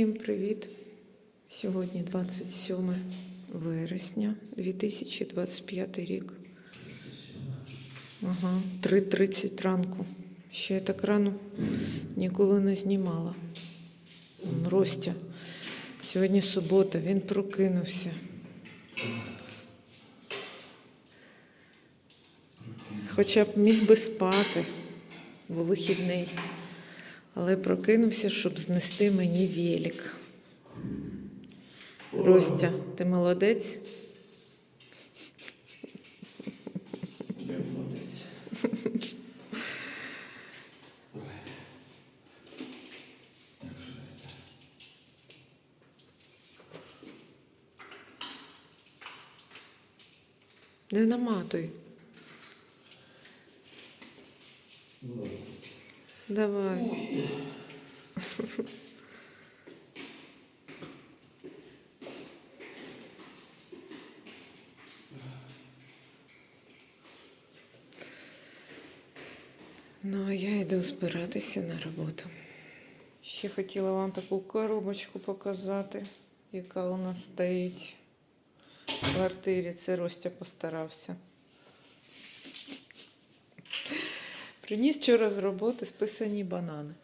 Всім привіт! Сьогодні 27 вересня 2025 рік. Ага, 3.30 ранку. Ще я так рано ніколи не знімала. Ростя. Сьогодні субота, він прокинувся. Хоча б міг би спати, бо вихідний. Але прокинувся, щоб знести мені велик. Ростя, ти молодець? Що это? Не наматуй. Давай. Ну, а я йду збиратися на роботу. Ще хотіла вам таку коробочку показати, яка у нас стоїть в квартирі. Це Ростя постарався. Приніс вчора з роботи списані банани.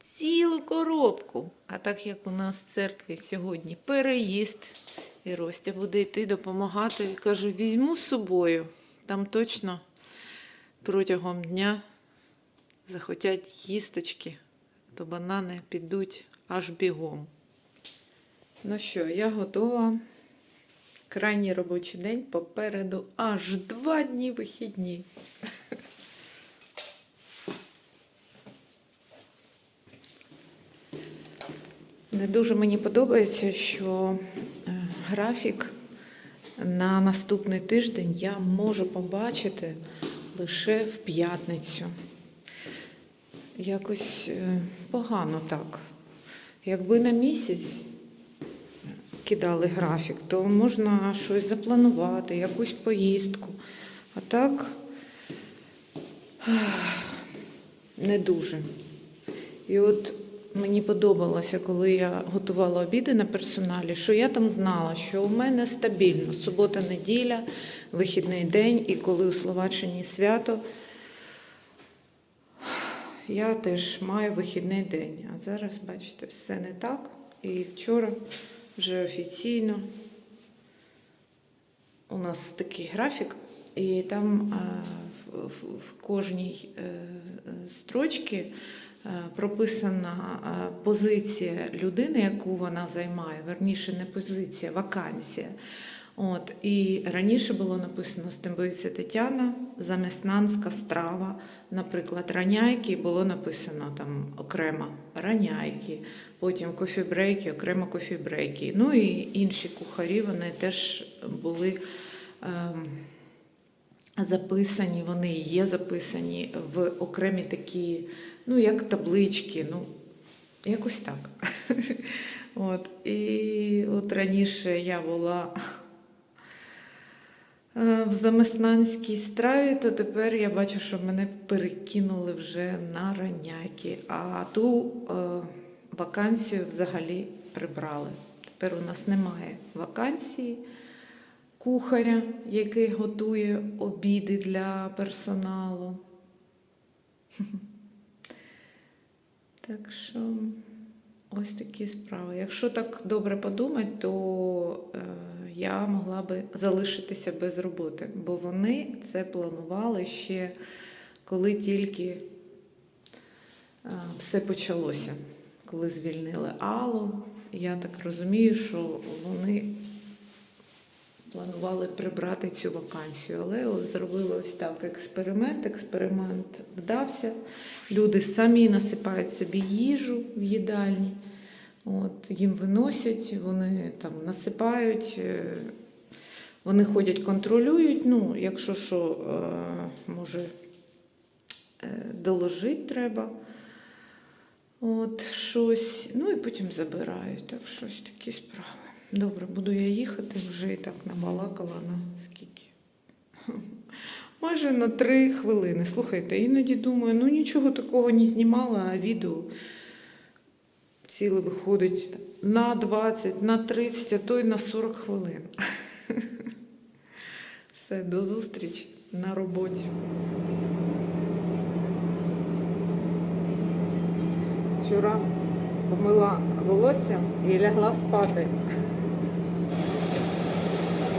Цілу коробку. А так як у нас в церкві сьогодні переїзд, і Ростя буде йти допомагати, каже, візьму з собою. Там точно протягом дня захотять їсточки, то банани підуть аж бігом. Ну що, я готова. Крайній робочий день попереду аж два дні вихідні. Не дуже мені подобається, що е, графік на наступний тиждень я можу побачити лише в п'ятницю. Якось е, погано так. Якби на місяць кидали графік, то можна щось запланувати, якусь поїздку. А так не дуже. І от мені подобалося, коли я готувала обіди на персоналі, що я там знала, що у мене стабільно субота, неділя, вихідний день, і коли у Словаччині свято, я теж маю вихідний день. А зараз, бачите, все не так. І вчора вже офіційно у нас такий графік, і там в, в, кожній е, е, строчці е, прописана е, позиція людини, яку вона займає, верніше не позиція, вакансія. От, і раніше було написано Стембиця Тетяна, заміснанська страва, наприклад, раняйки було написано там окремо раняйки, потім кофібрейки, окремо кофібрейки. Ну і інші кухарі вони теж були ем, записані, вони є записані в окремі такі, ну, як таблички, ну, якось так. От, і от раніше я була е, в замеснанській страві, то тепер я бачу, що мене перекинули вже на раняки, а ту е, вакансію взагалі прибрали. Тепер у нас немає вакансії кухаря, який готує обіди для персоналу. Так що ось такі справи. Якщо так добре подумати, то е, я могла би залишитися без роботи, бо вони це планували ще коли тільки е, все почалося, коли звільнили Аллу. Я так розумію, що вони планували прибрати цю вакансію, але зробили ось так експеримент. Експеримент вдався. Люди самі насипають собі їжу в їдальні, от, їм виносять, вони там насипають, е, вони ходять, контролюють. Ну, якщо що, е, може, е, доложити треба. От щось, ну і потім забирають. Так, щось такі справи. Добре, буду я їхати вже і так набалакала на скільки. Майже на три хвилини. Слухайте, іноді думаю, ну нічого такого не знімала, а відео цілий виходить на 20, на 30, а то й на 40 хвилин. Все, до зустрічі на роботі. Вчора помила волосся і лягла спати.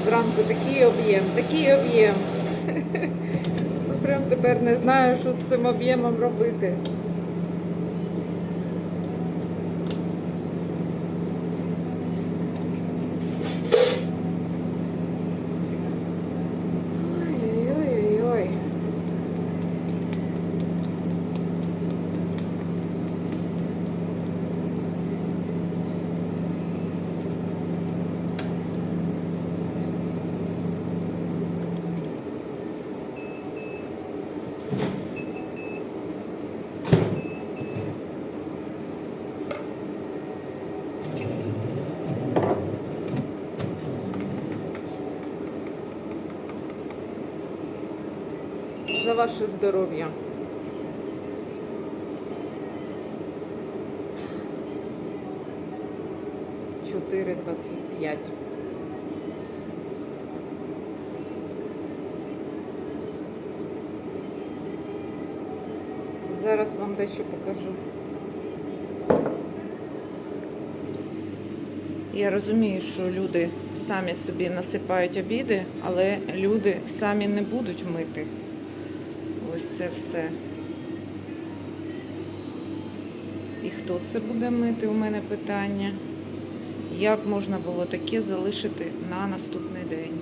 Зранку такий об'єм, такий об'єм. Прям тепер не знаю, що з цим об'ємом робити. За ваше здоров'я. Чотири двадцять п'ять. Зараз вам дещо покажу. Я розумію, що люди самі собі насипають обіди, але люди самі не будуть мити. Ось це все. І хто це буде мити? У мене питання. Як можна було таке залишити на наступний день?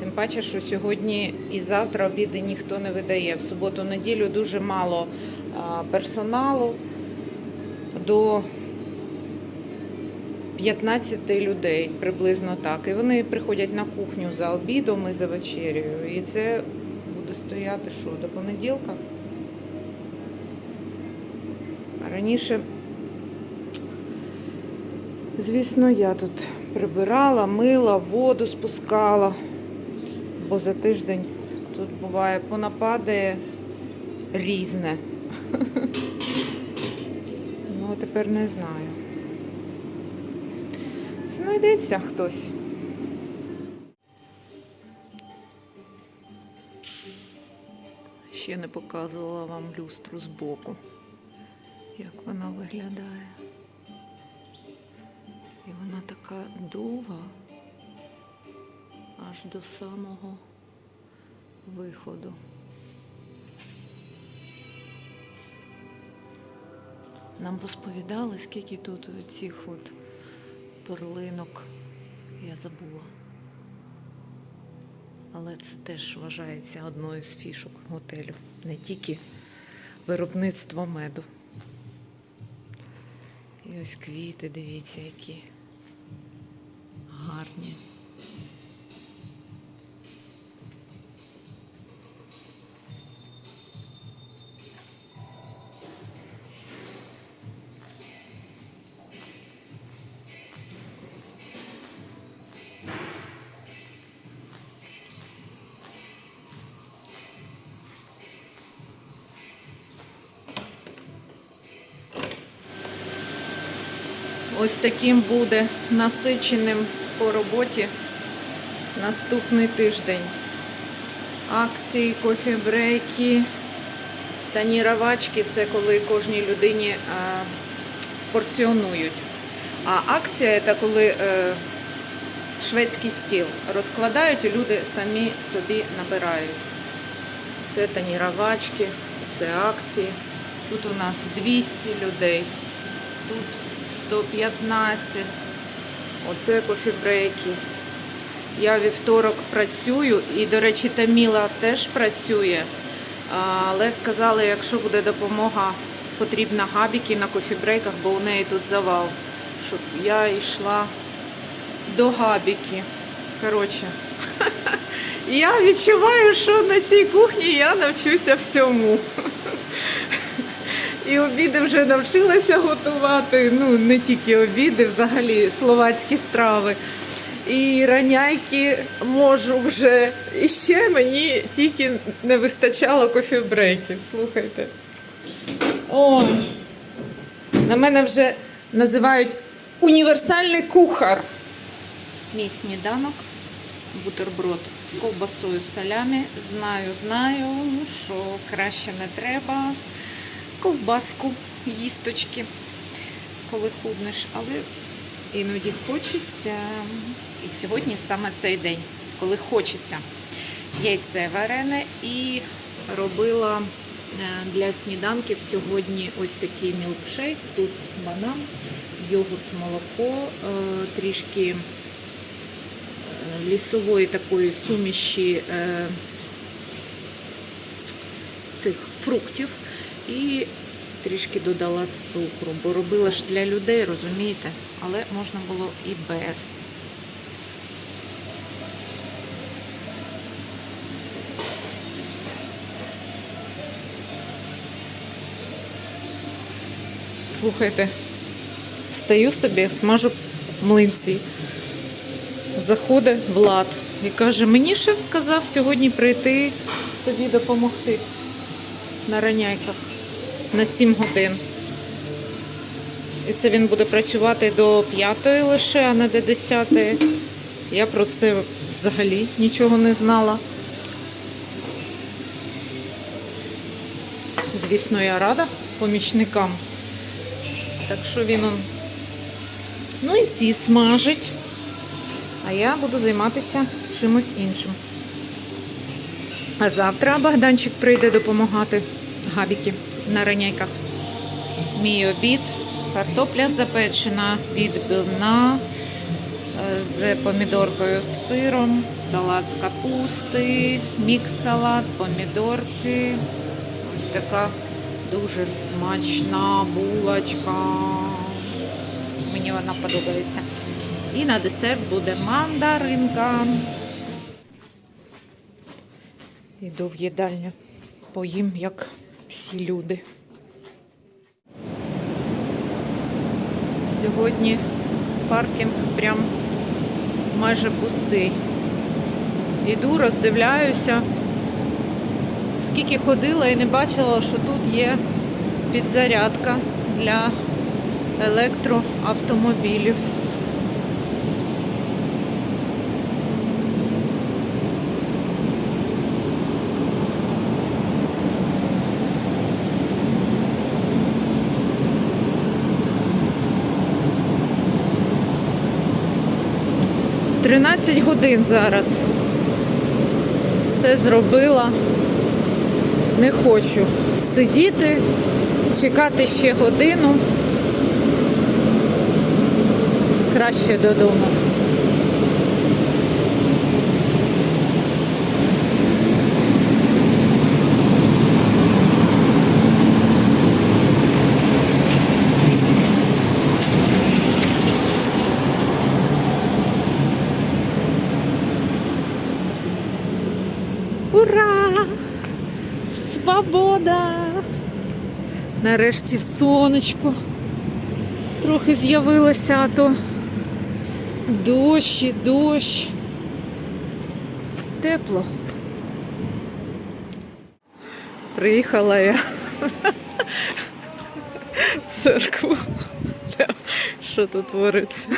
Тим паче, що сьогодні і завтра обіди ніхто не видає. В суботу-неділю дуже мало персоналу до 15 людей, приблизно так. І вони приходять на кухню за обідом і за вечерею. І це буде стояти що, до понеділка. А раніше, звісно, я тут прибирала, мила, воду спускала, бо за тиждень тут буває понападає різне. Ну, тепер не знаю. Знайдеться хтось. Ще не показувала вам люстру збоку, як вона виглядає. І вона така довга аж до самого виходу. Нам розповідали, скільки тут цих от перлинок, я забула. Але це теж вважається одною з фішок готелю. Не тільки виробництво меду. І ось квіти, дивіться, які гарні. Ось таким буде насиченим по роботі наступний тиждень. Акції, кофе-брейки, таніровачки це коли кожній людині а, порціонують. А акція це коли е, шведський стіл розкладають і люди самі собі набирають. Це таніровачки, це акції. Тут у нас 200 людей, тут 115. Оце кофібрейки. Я вівторок працюю і, до речі, Таміла теж працює. Але сказали, якщо буде допомога, потрібна габіки на кофібрейках, бо у неї тут завал, щоб я йшла до габіки. Коротше, я відчуваю, що на цій кухні я навчуся всьому. І обіди вже навчилася готувати. Ну, не тільки обіди, взагалі словацькі страви. І раняйки можу вже. І ще мені тільки не вистачало кофебрейків. Слухайте. Ой. На мене вже називають універсальний кухар. Мій сніданок, бутерброд з ковбасою салямі. Знаю, знаю, що краще не треба ковбаску, їсточки, коли худнеш, але іноді хочеться. І сьогодні саме цей день, коли хочеться. Яйце варене і робила е, для сніданків сьогодні ось такий мілкшейк. Тут банан, йогурт, молоко, е, трішки е, лісової такої суміші цих фруктів і трішки додала цукру, бо робила ж для людей, розумієте, але можна було і без. Слухайте, стою собі, смажу млинці. Заходить Влад і каже, мені шеф сказав сьогодні прийти тобі допомогти на раняйках на 7 годин. І це він буде працювати до 5 лише, а не до 10. Я про це взагалі нічого не знала. Звісно, я рада помічникам. Так що він он. Ну і ці смажить. А я буду займатися чимось іншим. А завтра Богданчик прийде допомагати габіки на раняйках. Мій обід, картопля запечена, відбивна е, з помідоркою з сиром, салат з капусти, мікс-салат, помідорки. Ось така дуже смачна булочка. Мені вона подобається. І на десерт буде мандаринка. Іду в їдальню. Поїм, як всі люди. Сьогодні паркінг прям майже пустий. Іду, роздивляюся. Скільки ходила і не бачила, що тут є підзарядка для електроавтомобілів. Тринадцять годин зараз. Все зробила. Не хочу сидіти, чекати ще годину. Краще додому. Свобода! Нарешті сонечко трохи з'явилося, а то дощ і дощ. Тепло. Приїхала я в церкву. Що тут твориться?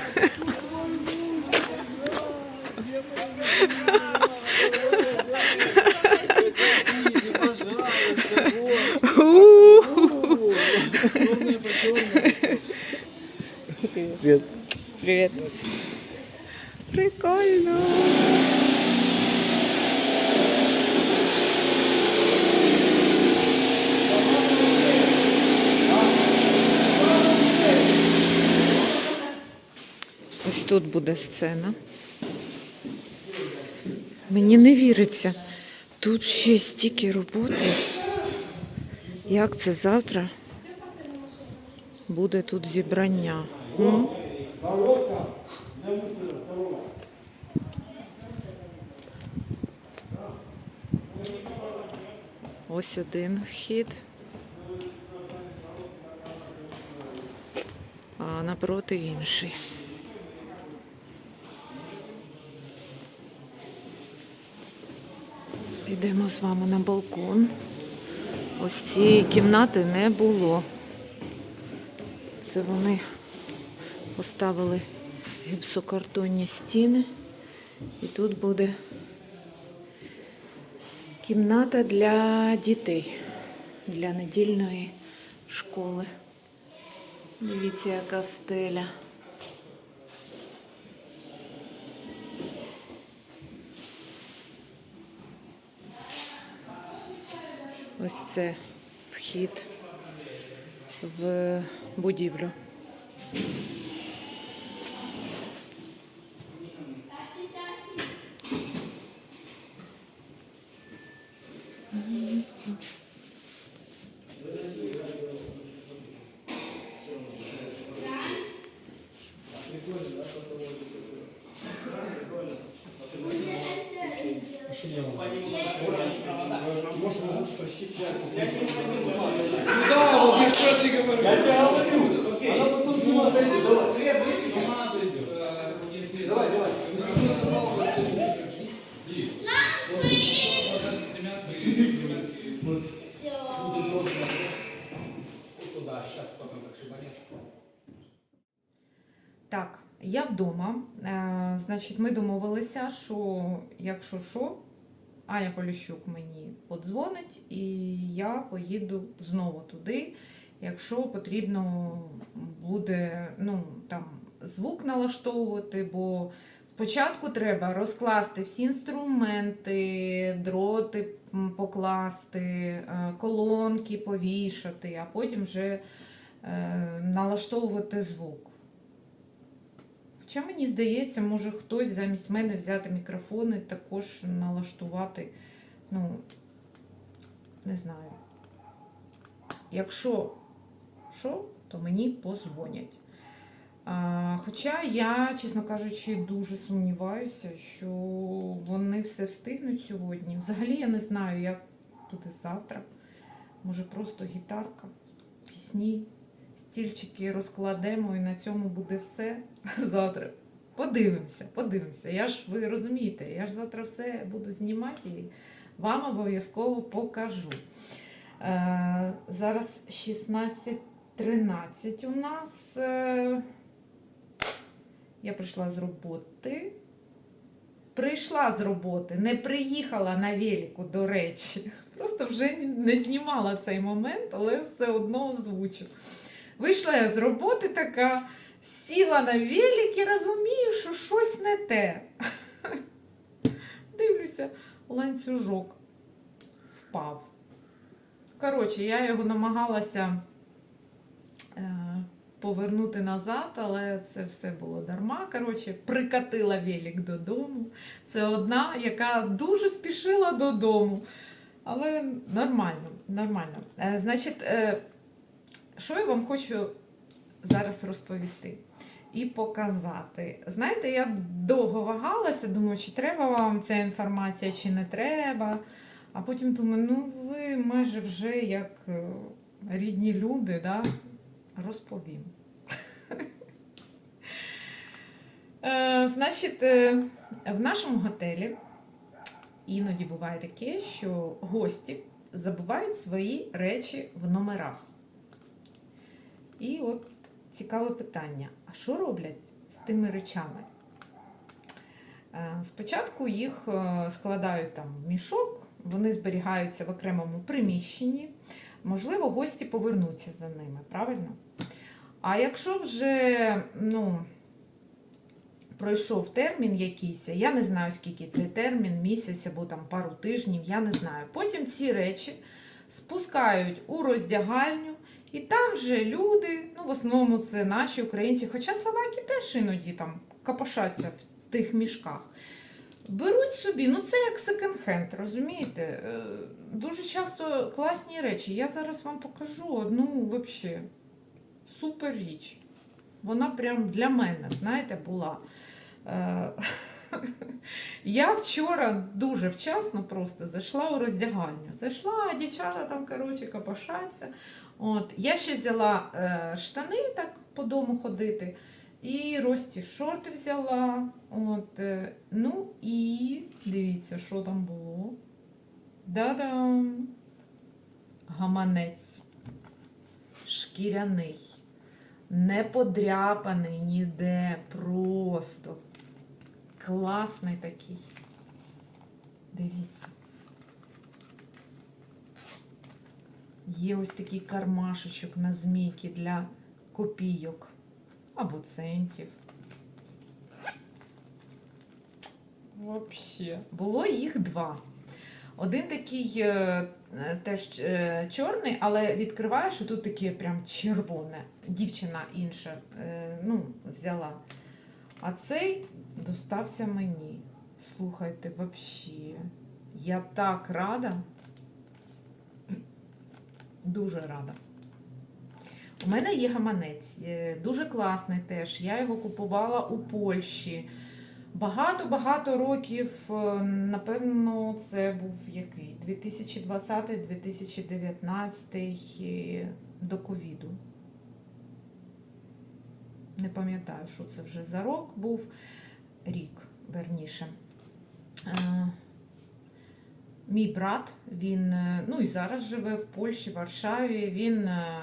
Привет. Привет. Прикольно. Ось тут буде сцена. Мені не віриться. Тут ще стільки роботи. Як це завтра буде тут зібрання? Ось один вхід. А напроти інший. Підемо з вами на балкон. Ось цієї кімнати не було. Це вони Поставили гіпсокартонні стіни. І тут буде кімната для дітей, для недільної школи. Дивіться, яка стеля. Ось це вхід в будівлю. Да, вот я что говорю. Она потом придет. Свет выключи, я вдома. Е, значить, ми домовилися, що якщо що, Аня Поліщук мені подзвонить, і я поїду знову туди. Якщо потрібно буде ну, там, звук налаштовувати, бо спочатку треба розкласти всі інструменти, дроти покласти, е, колонки повішати, а потім вже е, налаштовувати звук. Хоча мені здається, може хтось замість мене взяти мікрофон і також налаштувати, ну, не знаю. Якщо що, то мені позвонять. А, хоча я, чесно кажучи, дуже сумніваюся, що вони все встигнуть сьогодні. Взагалі я не знаю, як буде завтра. Може, просто гітарка, пісні, стільчики розкладемо і на цьому буде все завтра. Подивимося, подивимося. Я ж ви розумієте, я ж завтра все буду знімати і вам обов'язково покажу. Е, зараз 16.13 у нас. Е, я прийшла з роботи. Прийшла з роботи, не приїхала на велику, до речі. Просто вже не знімала цей момент, але все одно озвучу. Вийшла я з роботи така, сіла на велик і розумію, що щось не те. Дивлюся, ланцюжок впав. Коротше, я його намагалася е, повернути назад, але це все було дарма. Коротше, прикатила велик додому. Це одна, яка дуже спішила додому. Але нормально, нормально. Е, значить, е, що я вам хочу зараз розповісти і показати. Знаєте, я довго вагалася, думаю, чи треба вам ця інформація, чи не треба. А потім думаю, ну ви майже вже як е, рідні люди, да? розповім. Е, Значить, е, в нашому готелі іноді буває таке, що гості забувають свої речі в номерах. І от цікаве питання: а що роблять з тими речами? Е, Спочатку їх е, складають там в мішок, вони зберігаються в окремому приміщенні. Можливо, гості повернуться за ними, правильно? А якщо вже ну, пройшов термін якийсь, я не знаю, скільки цей термін, місяць або там пару тижнів, я не знаю. Потім ці речі спускають у роздягальню, і там вже люди, ну в основному це наші українці, хоча словаки теж іноді там капошаться в тих мішках. Беруть собі, ну це як секонд-хенд, розумієте? Е, Дуже часто класні речі. Я зараз вам покажу одну взагалі супер річ. Вона прям для мене, знаєте, була. Я вчора дуже вчасно просто зайшла у роздягальню. Зайшла, а дівчата там, коротше, копошаться. От. Я ще взяла е, штани так по дому ходити. І Рості шорти взяла. От, е, ну і дивіться, що там було. Да-дам! Гаманець. Шкіряний. Не подряпаний ніде. Просто класний такий. Дивіться. Є ось такий кармашечок на змійки для копійок або центів. Вообще. Було їх два. Один такий е, е, теж е, чорний, але відкриваєш, і тут таке прям червоне. Дівчина інша ну, взяла. А цей достався мені. Слухайте, вообще. Я так рада. Дуже рада. У мене є гаманець, е, дуже класний теж. Я його купувала у Польщі. Багато-багато років, е, напевно, це був який? 2020-2019 е, до ковіду. Не пам'ятаю, що це вже за рок був. Рік, верніше. Е, Мій брат, він, е, ну і зараз живе в Польщі, Варшаві. Він е,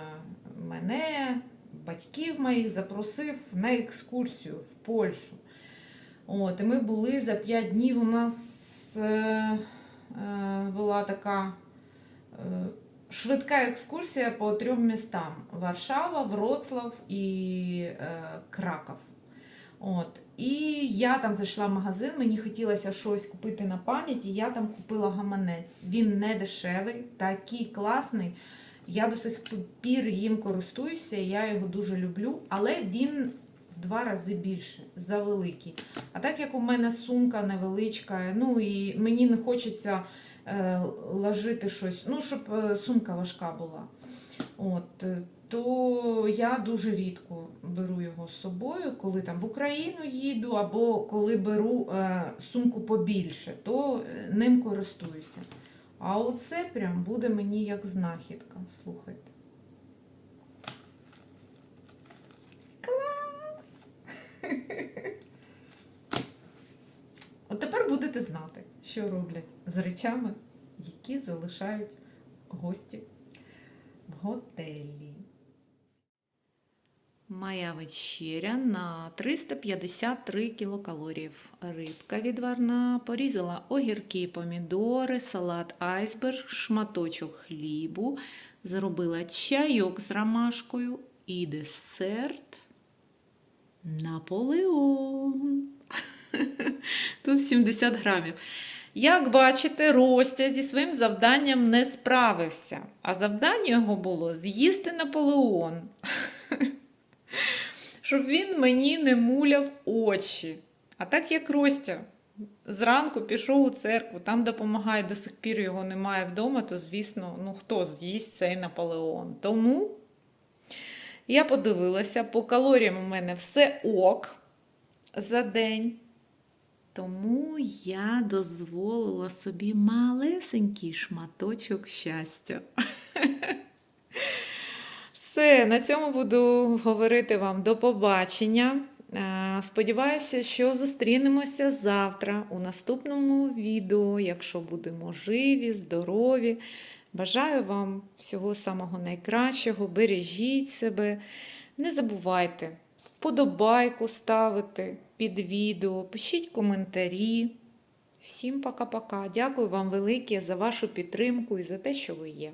мене, батьків моїх запросив на екскурсію в Польщу. От, і ми були за 5 днів. У нас е, е, була така е, швидка екскурсія по трьом містам: Варшава, Вроцлав і е, Краков. От. І я там зайшла в магазин, мені хотілося щось купити на пам'ять, і я там купила гаманець. Він не дешевий, такий класний. Я до сих пір їм користуюся, я його дуже люблю, але він в два рази більше, завеликий. А так як у мене сумка невеличка, ну і мені не хочеться е, ложити щось, ну, щоб е, сумка важка була. От, е, то я дуже рідко беру його з собою, коли там в Україну їду, або коли беру сумку побільше, то ним користуюся. А оце прям буде мені як знахідка. Слухайте. Клас! От тепер будете знати, що роблять з речами, які залишають гості в готелі. Моя вечеря на 353 кілокалоріїв. Рибка відварна, порізала огірки, помідори, салат айсберг, шматочок хлібу, зробила чайок з ромашкою і десерт Наполеон. Тут 70 грамів. Як бачите, Ростя зі своїм завданням не справився, а завдання його було з'їсти Наполеон. Щоб він мені не муляв очі. А так як Ростя зранку пішов у церкву, там допомагає, до сих пір його немає вдома, то, звісно, ну хто з'їсть цей Наполеон. Тому я подивилася, по калоріям у мене все ок за день. Тому я дозволила собі малесенький шматочок щастя. Все, на цьому буду говорити вам до побачення. Е, Сподіваюся, що зустрінемося завтра у наступному відео, якщо будемо живі, здорові. Бажаю вам всього самого найкращого, бережіть себе. Не забувайте вподобайку ставити під відео, пишіть коментарі. Всім пока-пока. Дякую вам велике за вашу підтримку і за те, що ви є.